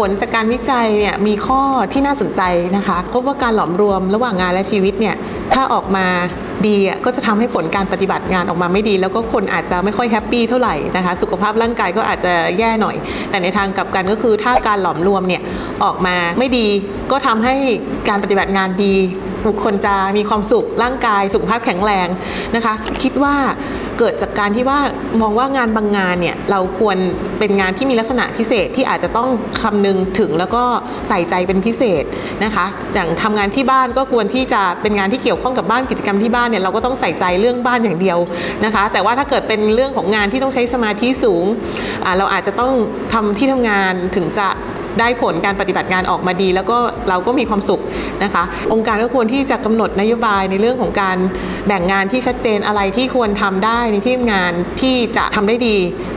ผลจากการวิจัยเนี่ยมีข้อที่น่าสนใจนะคะ พบว่าการหลอมรวมระหว่างงานและชีวิตเนี่ยถ้าออกมา ดีอะก็จะทำให้ผลการปฏิบัติงานออกมาไม่ดี แล้วก็คนอาจจะไม่ค่อยแฮปปี้เท่าไหร่นะคะ สุขภาพร่างกายก็อาจจะแย่หน่อย แต่ในทางกลับกันก็คือถ้าการหลอมรวมเนี่ยออกมาไม่ดี ก็ทำให้การปฏิบัติงานดี บุคคลจะมีความสุขร่างกาย สุขภาพแข็งแรงนะคะ คิดว่าเกิดจากการที่ว่ามองว่างานบางงานเนี่ยเราควรเป็นงานที่มีลักษณะพิเศษที่อาจจะต้องคำนึงถึงแล้วก็ใส่ใจเป็นพิเศษนะคะ อย่างทำงานที่บ้านก็ควรที่จะเป็นงานที่เกี่ยวข้องกับบ้านกิจกรรมที่บ้านเนี่ยเราก็ต้องใส่ใจเรื่องบ้านอย่างเดียวนะคะ แต่ว่าถ้าเกิดเป็นเรื่องของงานที่ต้องใช้สมาธิสูง เราอาจจะต้องทำที่ทำงานถึงจะได้ผลการปฏิบัติงานออกมาดี แล้วก็เราก็มีความสุขนะคะ องค์การก็ควรที่จะกำหนดนโยบายในเรื่องของการแบ่งงานที่ชัดเจนอะไรที่ควรทำได้ในที่ทำงานที่จะทำได้ดี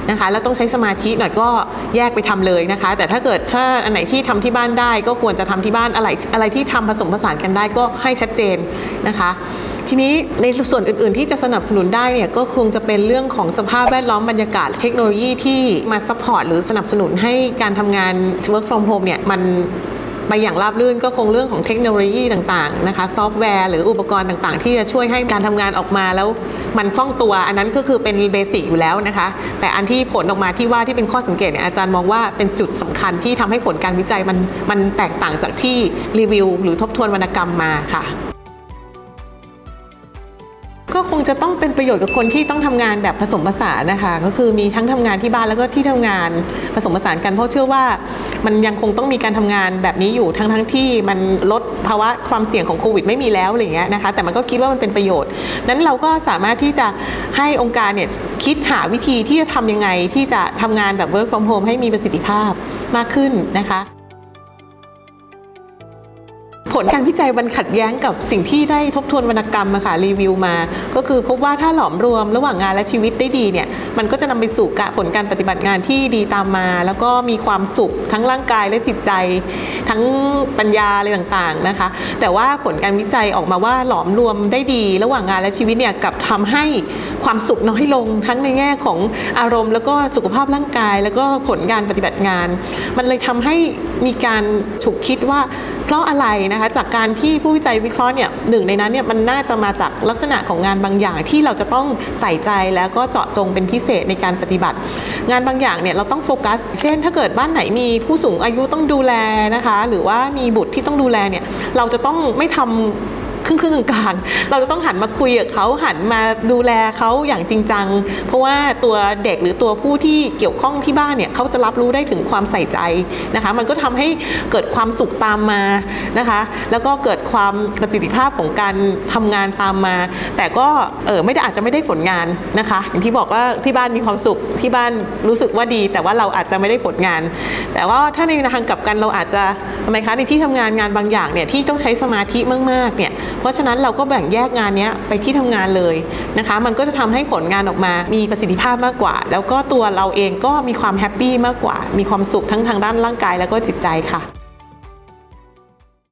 นะคะ แล้วต้องใช้สมาธิหน่อยก็แยกไปทำเลยนะคะ แต่ถ้าเกิดถ้าอันไหนที่ทำที่บ้านได้ ก็ควรจะทำที่บ้านอะไรอะไรที่ทำผสมผสานกันได้ก็ให้ชัดเจนนะคะ ทีนี้ในส่วนอื่น ๆ ที่จะสนับสนุนได้เนี่ยก็คงจะเป็นเรื่องของสภาพแวดล้อมบรรยากาศเทคโนโลยีที่มาซัพพอร์ตหรือสนับสนุนให้การทำงาน work from home เนี่ยมันไปอย่างราบรื่นก็คงเรื่องของเทคโนโลยีต่างๆนะคะซอฟต์แวร์หรืออุปกรณ์ต่างๆ ที่จะช่วยให้การทำงานออกมาแล้วมันคล่องตัว อันนั้นก็คือเป็นเบสิกอยู่แล้วนะคะ แต่อันที่ผลออกมาที่ว่าที่เป็นข้อสังเกตเนี่ยอาจารย์มองว่าเป็นจุดสำคัญที่ทำให้ผลการวิจัยมันมันแตกต่างจากที่รีวิว หรือทบทวนวรรณกรรมมาค่ะ ก็คงจะต้องเป็นประโยชน์กับคนที่ต้องทำงานแบบผสมผสานนะคะ ก็คือมีทั้งทำงานที่บ้านแล้วก็ที่ทำงานผสมผสานกันเพราะเชื่อว่า มันยังคงต้องมีการทำงานแบบนี้อยู่ทั้งทั้งที่มันลดภาวะความเสี่ยงของโควิดไม่มีแล้วอะไรเงี้ยนะคะ แต่มันก็คิดว่ามันเป็นประโยชน์ นั้นเราก็สามารถที่จะให้องค์การเนี่ยคิดหาวิธีที่จะทำยังไงที่จะทำงานแบบ work from home ให้มีประสิทธิภาพมากขึ้นนะคะ ลการวิจัยมันขัดแย้งกับสิ่งที่ได้ทบทวนวรรณกรรมอะค่ะรีวิวมา ก็คือพบว่าถ้าหลอมรวมระหว่างงานและชีวิตได้ดีเนี่ยมันก็จะนำไปสู่กะผลการปฏิบัติงานที่ดีตามมา แล้วก็มีความสุขทั้งร่างกายและจิตใจ ทั้งปัญญาอะไรต่างๆนะคะ แต่ว่าผลการวิจัยออกมาว่าหลอมรวมได้ดี ระหว่างงานและชีวิตเนี่ยกับทำให้ความสุขน้อยลง ทั้งในแง่ของอารมณ์ แล้วก็สุขภาพร่างกาย แล้วก็ผลการปฏิบัติงาน มันเลยทำให้มีการฉุกคิดว่า เพราะอะไรนะคะจากการที่ผู้วิจัยวิเคราะห์เนี่ยหนึ่งในนั้นเนี่ยมันน่าจะมาจากลักษณะของงานบางอย่างที่เราจะต้องใส่ใจแล้วก็เจาะจงเป็นพิเศษในการปฏิบัติ งานบางอย่างเนี่ยเราต้องโฟกัส เช่น ถ้าเกิดบ้านไหนมีผู้สูงอายุต้องดูแลนะคะ หรือว่ามีบุตรที่ต้องดูแลเนี่ยเราจะต้องไม่ทำ ครึ่งครึ่งๆกลางเราจะต้องหันมาคุยกับเขาหันมาดูแลเขาอย่างจริงจัง เพราะว่าตัวเด็กหรือตัวผู้ที่เกี่ยวข้องที่บ้านเนี่ยเขาจะรับรู้ได้ถึงความใส่ใจนะคะ มันก็ทำให้เกิดความสุขตามมานะคะ แล้วก็เกิดความประสิทธิภาพของการทำงานตามมา แต่ก็เออไม่ได้อาจจะไม่ได้ผลงานนะคะ อย่างที่บอกว่าที่บ้านมีความสุขที่บ้านรู้สึกว่าดี แต่ว่าเราอาจจะไม่ได้ผลงาน แต่ว่าถ้าในทางกลับกันเราอาจจะทำไมคะในที่ทำงานงานบางอย่างเนี่ยที่ต้องใช้สมาธิมากๆเนี่ยเพราะฉะนั้นเราก็แบ่งแยกงานนี้ไปที่ทำงานเลยนะคะ มันก็จะทำให้ผลงานออกมา มีประสิทธิภาพมากกว่า แล้วก็ตัวเราเองก็มีความแฮปปี้มากกว่า มีความสุขทั้งทางด้านร่างกายแล้วก็จิตใจค่ะ